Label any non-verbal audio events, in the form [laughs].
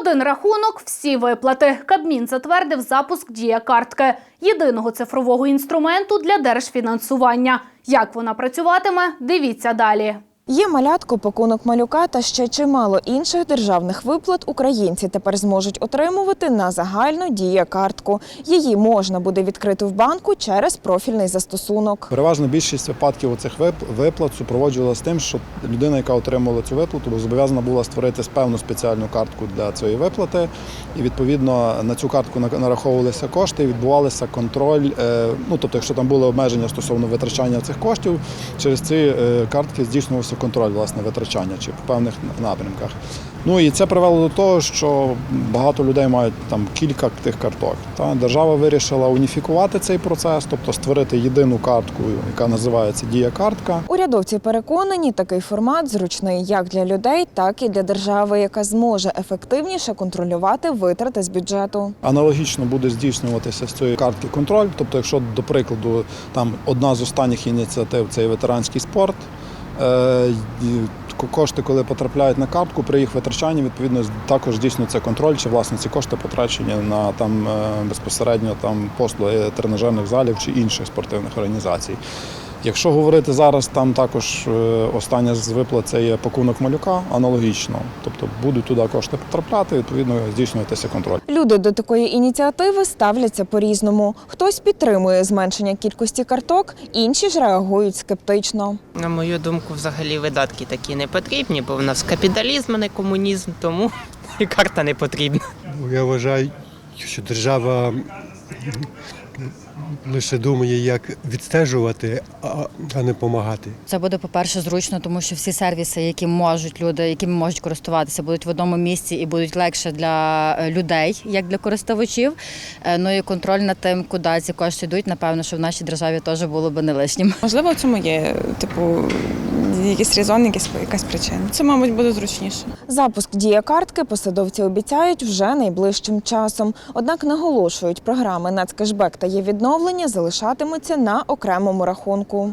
Один рахунок, всі виплати. Кабмін затвердив запуск дія картки єдиного цифрового інструменту для держфінансування. Як вона працюватиме, дивіться далі. Є малятко, пакунок малюка та ще чимало інших державних виплат українці тепер зможуть отримувати на загальну дія-картку. Її можна буде відкрити в банку через профільний застосунок. Переважна більшість випадків оцих виплат супроводжувалася тим, що людина, яка отримувала цю виплату, зобов'язана була створити певну спеціальну картку для цієї виплати. І відповідно на цю картку на- нараховувалися кошти, відбувалися контроль. е, Ну тобто, якщо там були обмеження стосовно витрачання цих коштів, через ці е, картки здійснювався контроль власне витрачання чи по певних напрямках. Ну і це привело до того, що багато людей мають там кілька тих карток. Та держава вирішила уніфікувати цей процес, тобто створити єдину картку, яка називається Дія картка. Урядовці переконані, такий формат зручний як для людей, так і для держави, яка зможе ефективніше контролювати витрати з бюджету. Аналогічно буде здійснюватися з цієї картки контроль. Тобто, якщо, до прикладу, там одна з останніх ініціатив це ветеранський спорт. Е, Кошти, коли потрапляють на картку, при їх витрачанні відповідно також здійснюється контроль, чи власне ці кошти потрачені на там е, безпосередньо там послуги тренажерних залів чи інших спортивних організацій. Якщо говорити зараз, там також е, остання з виплат це є пакунок малюка, аналогічно. Тобто будуть туди кошти потрапляти, відповідно здійснюватися контроль. Люди до такої ініціативи ставляться по-різному. Хтось підтримує зменшення кількості карток, інші ж реагують скептично. На мою думку, взагалі видатки такі не потрібні, бо в нас капіталізм, а не комунізм, тому [laughs] і карта не потрібна. Ну, Я вважаю, що держава лише думає, як відстежувати, а- не допомагати. Це буде, по-перше, зручно, тому що всі сервіси, які можуть люди, якими можуть користуватися, будуть в одному місці і будуть легше для е, людей, як для користувачів. Е, Ну і контроль над тим, куди ці кошти йдуть, напевно, що в нашій державі теж було б не лишнім. Можливо, в цьому є типу якийсь резон, якась, якась причина. Це, мабуть, буде зручніше. Запуск дія картки посадовці обіцяють вже найближчим часом. Однак наголошують, програми нацкешбек та є відновлення залишатимуться на окремому рахунку.